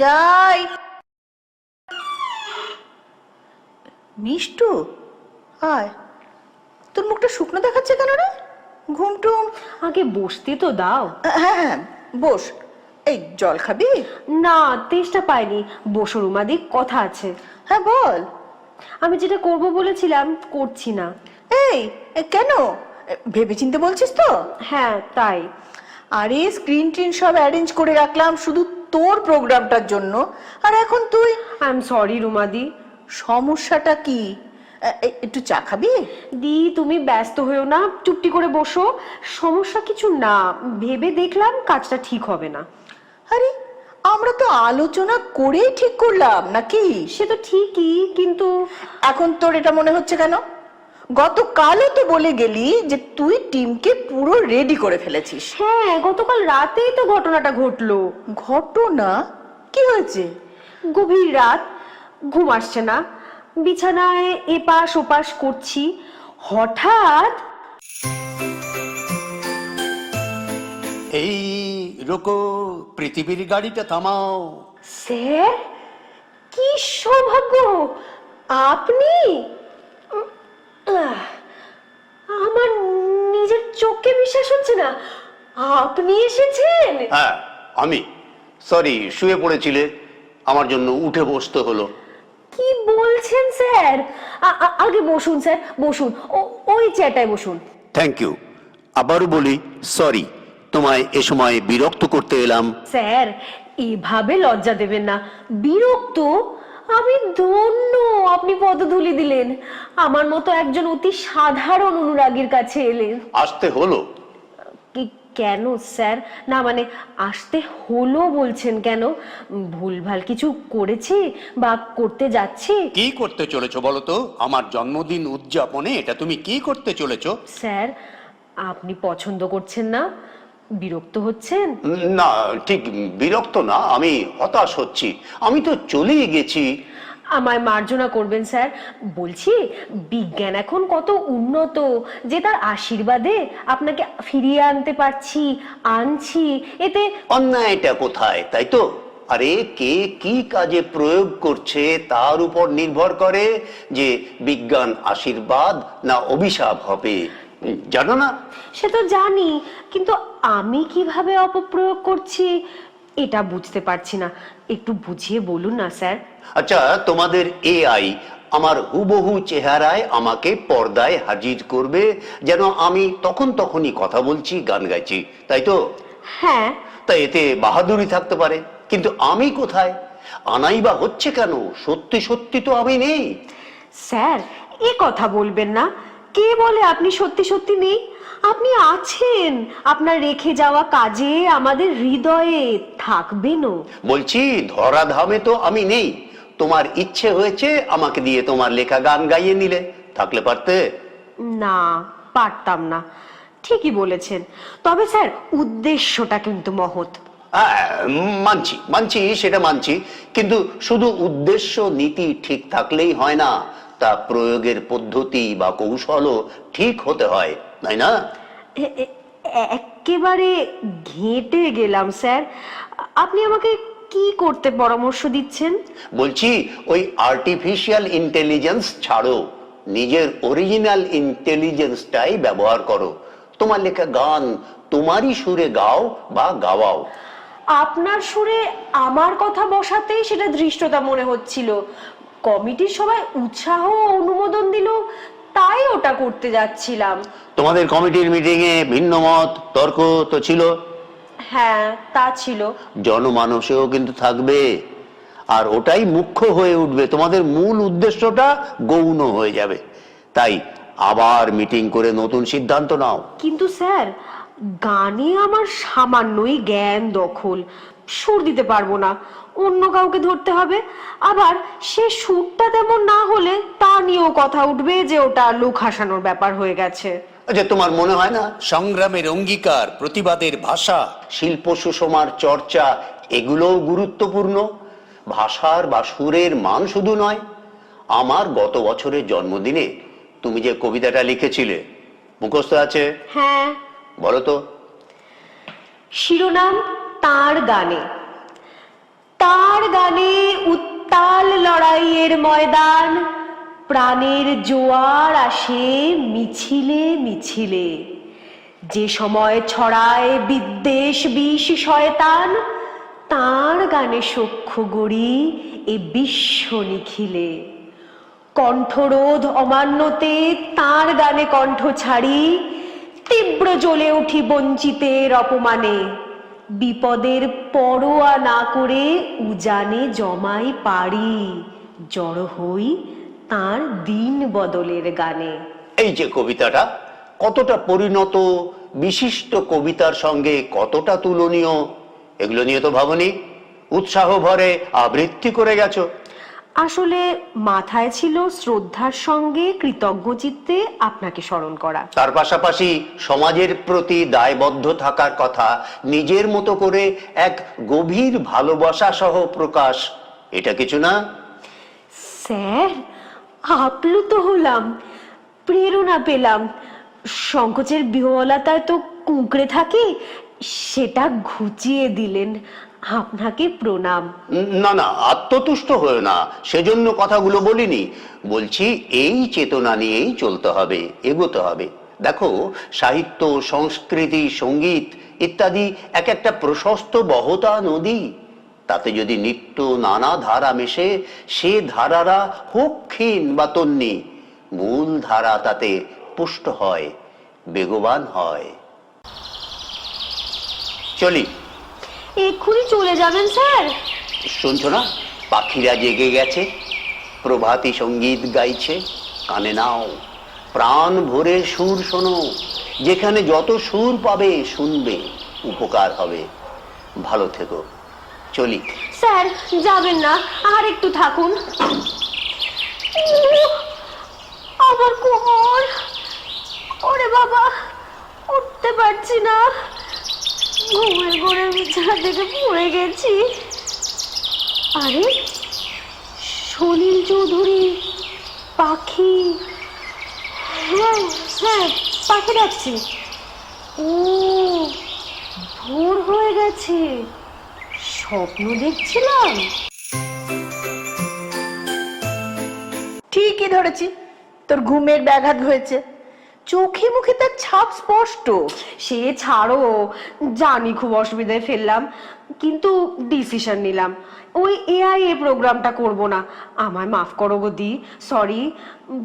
যাই। মিষ্টু আয়। তোর মুখটা শুকনো দেখাচ্ছে কেন রে? ঘুমটুম আগে বসতে তো দাও। হ্যাঁ হ্যাঁ বস। এই জল খাবি? না তেষ্টা পাইনি। বসো রুমাদি কথা আছে। হ্যাঁ বল। আমি যেটা করব বলেছিলাম করছি না। এই কেন? ভেবেচিন্তে বলছিস তো? হ্যাঁ তাই। আরে স্ক্রিন টিন সব অ্যারেঞ্জ করে রাখলাম শুধু তোর প্রোগ্রামটার জন্য। আর এখন তুই? আই এম সরি রুমাদি। সমস্যাটা কি? একটু চা খাবি? দি তুমি ব্যস্ত হয়েও না চুপটি করে বসো। সমস্যা কিছু না ভেবে দেখলাম কাজটা ঠিক হবে না। আরে আমরা তো আলোচনা করেই ঠিক করলাম নাকি? সে তো ঠিকই কিন্তু এখন তোর এটা মনে হচ্ছে কেন? গতকালও তো বলে গেলি যে তুই টিমকে পুরো রেডি করে ফেলেছিস। হ্যাঁ গতকাল রাতেই তো ঘটনাটা ঘটলো। ঘটনা? কি হয়েছে? গভীর রাত ঘুম আসছে না। বিছানায় এপাশ ওপাশ করছি। হঠাৎ এই রোকো পৃথিবীর গাড়িটা থামাও। স্যার কি সৌভাগ্য! আপনি? আমার নিজের চোখে বিশ্বাস হচ্ছে না। আপনি এসেছেন? হ্যাঁ আমি। সরি শুয়ে পড়েছিলে। আমার জন্য উঠে বসতে হলো। কি বলছেন স্যার? আগে বসুন স্যার বসুন। ওই চেয়ারটায় বসুন। থ্যাংক ইউ আবারও বলি সরি তোমায় এ সময় বিরক্ত করতে এলাম। স্যার এভাবে লজ্জা দেবেন না। বিরক্ত আমি ধন্য আপনি পদধূলি দিলেন। আমার মতো একজন অতি সাধারণ অনুরাগীর কাছে এলেন। আসতে হলো। কি কেন স্যার? না মানে আসতে হলো বলছেন কেন? ভুলভাল কিছু করেছি বা করতে যাচ্ছি? কি করতে চলেছো বলো তো? আমার জন্মদিন উদযাপনে এটা তুমি কি করতে চলেছো? স্যার আপনি পছন্দ করছেন না? বিরক্ত হচ্ছেন? না ঠিক বিরক্ত না আমি হতাশ হচ্ছি। আমি তো চলেই গেছি। আমায় মার্জনা করবেন স্যার। বলছি বিজ্ঞান এখন কত উন্নত যে তার আশীর্বাদে আপনাকে ফিরিয়ে আনতে পারছি আনছি। এতে অন্যায়টা কোথায় তাই তো? আরে কে কি কাজে প্রয়োগ করছে তার উপর নির্ভর করে যে বিজ্ঞান আশীর্বাদ না অভিশাপ হবে। জানো না? সে তো জানি কিন্তু আমি কীভাবে অপপ্রয়োগ করছি? এটা বুঝতে পারছি না। একটু বুঝিয়ে বলুন না স্যার। আচ্ছা তোমাদের এআই আমার হুবহু চেহারায় আমাকে পর্দায় হাজির করবে যেন আমি তখন তখনই কথা বলছি গান গাইছি তাই তো? হ্যাঁ। তাই এতে বাহাদুরি থাকতে পারে কিন্তু আমি কোথায়? আনাই বা হচ্ছে কেন? সত্যি সত্যি তো আমি নেই। স্যার এ কথা বলবেন না। কে বলে আপনি সত্যি সত্যি নেই? আপনি আছেন। আপনার রেখে যাওয়া কাজে আমাদের হৃদয়ে থাকবেনও বলছি ধরাধামে তো আমি নেই। তোমার ইচ্ছে হয়েছে আমাকে দিয়ে তোমার লেখা গান গাইয়ে নিলে। থাকলে পারতে? না পারতাম না। ঠিকই বলেছেন। তবে স্যার উদ্দেশ্যটা কিন্তু মহৎ। হ্যাঁ, মানছি মানছি সেটা মানছি। কিন্তু শুধু উদ্দেশ্য নীতি ঠিক থাকলেই হয় না। তা প্রয়োগের পদ্ধতি বা কৌশলও ঠিক হতে হয় তাই না? একেবারে ঘেঁটে গেলাম স্যার। আপনি আমাকে কি করতে পরামর্শ দিচ্ছেন? বলছি ওই আর্টিফিশিয়াল ইন্টেলিজেন্স ছাড়ো। নিজের অরিজিনাল ইন্টেলিজেন্সটাই ব্যবহার করো। তোমার লেখা গান তোমারই সুরে গাও বা গাওয়াও। আপনার সুরে আমার কথা বসাতেই সেটা ধৃষ্টতা মনে হচ্ছিল। কমিটির সবাই উৎসাহ ও অনুমোদন দিল তাই ওটা করতে যাচ্ছিলাম। তোমাদের কমিটির মিটিং এ ভিন্ন মত তর্ক তো ছিল? হ্যাঁ তা ছিল। জনমানসেও কিন্তু থাকবে। আর ওটাই মুখ্য হয়ে উঠবে। তোমাদের মূল উদ্দেশ্যটা গৌণ হয়ে যাবে। তাই আবার মিটিং করে নতুন সিদ্ধান্ত নাও। কিন্তু স্যার গানে আমার সামান্যই জ্ঞান দখল। সুর দিতে পারব না। অন্য কাউকে ধরতে হবে। আবার সে সুরটা তেমন না হলে তা নিয়েও কথা উঠবে যে ওটা লোক হাসানোর ব্যাপার হয়ে গেছে। আচ্ছা তোমার মনে হয় না? সংগ্রামের অঙ্গীকার প্রতিবাদের ভাষা শিল্প সুষমার চর্চা এগুলোও গুরুত্বপূর্ণ? ভাষার বা সুরের মান শুধু নয় আমার গত বছরের জন্মদিনে তুমি যে কবিতাটা লিখেছিলে মুখস্থ আছে? হ্যাঁ। বলো তো। শিরোনাম তার গানে। তার গানে উত্তাল লড়াইয়ের ময়দান। প্রাণের জোয়ার আসে মিছিলে মিছিলে। যে সময় ছড়ায় বিদ্বেষ বিষ শয়তান, তার গানে সখ্য গড়ি এ বিশ্ব নিখিলে। কণ্ঠরোধ অমান্যতে তার গানে কণ্ঠ ছাড়ি, তীব্র জ্বলে উঠি বঞ্চিতের অপমানে। বিপদের পরোয়া না করে উজানে জমাই পারি জড় হই তার দিন বদলের গানে। এই যে কবিতাটা, কতটা পরিণত, বিশিষ্ট কবিতার সঙ্গে কতটা তুলনীয়, এগুলো নিয়ে তো ভাবনি, উৎসাহ ভরে আবৃত্তি করে গেছো। আসলে মাথায় ছিল শ্রদ্ধার সঙ্গে কৃতজ্ঞ চিত্তে আপনাকে স্মরণ করা। তার পাশাপাশি সমাজের প্রতি দায়বদ্ধ থাকার কথা নিজের মতো করে এক গভীর ভালোবাসা সহ প্রকাশ এটা কিছু না? স্যার আপ্লুত হলাম প্রেরণা পেলাম। সংকোচের বিহবলতায় তো কুঁকড়ে থাকে সেটা ঘুচিয়ে দিলেন। আপনাকে প্রণাম। না না, আত্মতুষ্ট হয়ে না। সেজন্য কথাগুলো বলিনি। বলছি, এই চেতনা নিয়েই চলতে হবে, এগোতে হবে। দেখো, সাহিত্য, সংস্কৃতি, সংগীত ইত্যাদি এক একটা প্রশস্ত বহতা নদী। তাতে যদি নিত্য নানা ধারা মেশে, সে ধারারা হোক ক্ষীণ বা তন্নি, মূল ধারা তাতে পুষ্ট হয়, বেগবান হয়। চলি। এক্ষুনি চলে যাবেন স্যার। শুনছো না? পাখিরা জেগে গেছে প্রভাতী সংগীত গাইছে। কানে নাও প্রাণ ভরে সুর শোনো। যেখানে যত সুর পাবে শুনবে উপকার হবে। ভালো থেকো চলি। স্যার যাবেন না আর একটু থাকুন। আমার কোমর। ওরে বাবা উঠতে পারছি না। ঘুমের ঘরে বিছানা থেকে পড়ে গেছি। আরে সলিল চৌধুরী, পাখি। হ্যাঁ হ্যাঁ পাখি ডাকছি ও, ভোর হয়ে গেছে। স্বপ্ন দেখছিলাম। ঠিকই ধরেছি, তোর ঘুমের ব্যাঘাত হয়েছে। চোখে মুখে তার ছাপ স্পষ্ট। সে ছাড়ো, জানি খুব অসুবিধায় ফেললাম, কিন্তু ডিসিশন নিলাম। ওই এআই এ প্রোগ্রামটা করব না। আমায় মাফ করো গদি সরি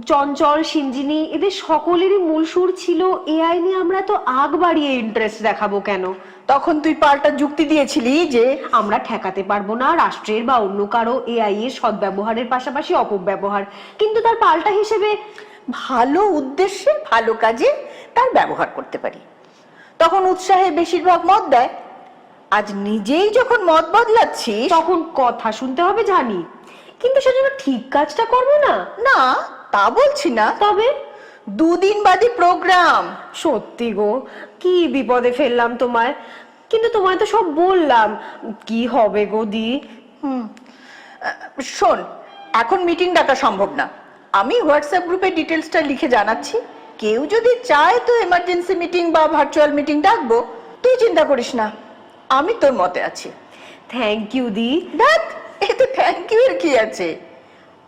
চঞ্চল, সিঞ্জিনি, এদের সকলেরই মূল সুর ছিল এআই নিয়ে আমরা তো আগ বাড়িয়ে ইন্টারেস্ট দেখাবো কেন? তখন তুই পাল্টা যুক্তি দিয়েছিলি যে আমরা ঠেকাতে পারব না রাষ্ট্রের বা অন্য কারও এআই এর সদ্ব্যবহারের পাশাপাশি অপব্যবহার। কিন্তু তার পাল্টা হিসেবে ভালো উদ্দেশ্যে ভালো কাজে তার ব্যবহার করতে পারি। তখন উৎসাহে বেশিরভাগ মত দেয় আজ নিজেই যখন মত বদলাচ্ছি তখন কথা শুনতে হবে জানি। কিন্তু সেজন্য ঠিক কাজটা করব না? না তা বলছি না। তবে দুদিন বাদে প্রোগ্রাম। সত্যি গো কি বিপদে ফেললাম তোমায়। কিন্তু তোমায় তো সব বললাম। কি হবে গো দি? হুম শোন এখন মিটিং ডাকা সম্ভব না। আমি হোয়াটসঅ্যাপ গ্রুপে ডিটেলসটা লিখে জানাচ্ছি। কেউ যদি চায় তো এমার্জেন্সি মিটিং বা ভার্চুয়াল মিটিং ডাকবো তুই চিন্তা করিস না। আমি তোর মতে আছি। থ্যাংক ইউ দি দেখ এতে থ্যাংক ইউ এর কি আছে?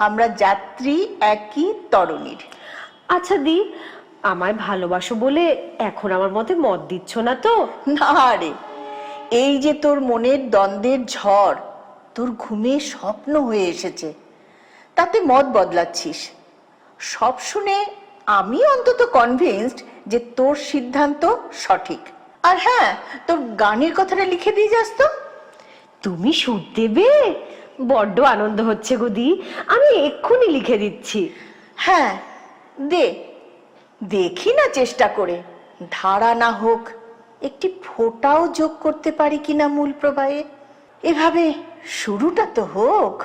আমরা যাত্রী একই তরণীর। আচ্ছা দি আমায় ভালোবাসো বলে এখন আমার মতে মত দিচ্ছ না তো? না রে। এই যে তোর মনের দ্বন্দ্বের ঝড় তোর ঘুমে স্বপ্ন হয়ে এসেছে। তাতে মত বদলাচ্ছিস। সব শুনে আমি অন্তত কনভিন্সড যে তোর সিদ্ধান্ত সঠিক। আর হ্যাঁ তোর গানের কথাটা লিখে দিয়ে যাস তো। তুমি সুর দেবে? বড্ড আনন্দ হচ্ছে গো দি। আমি এক্ষুনি লিখে দিচ্ছি। হ্যাঁ দে। দেখি না চেষ্টা করে। ধারা না হোক একটি ফোঁটাও যোগ করতে পারি কিনা মূল প্রবাহে। এভাবে শুরুটা তো হোক।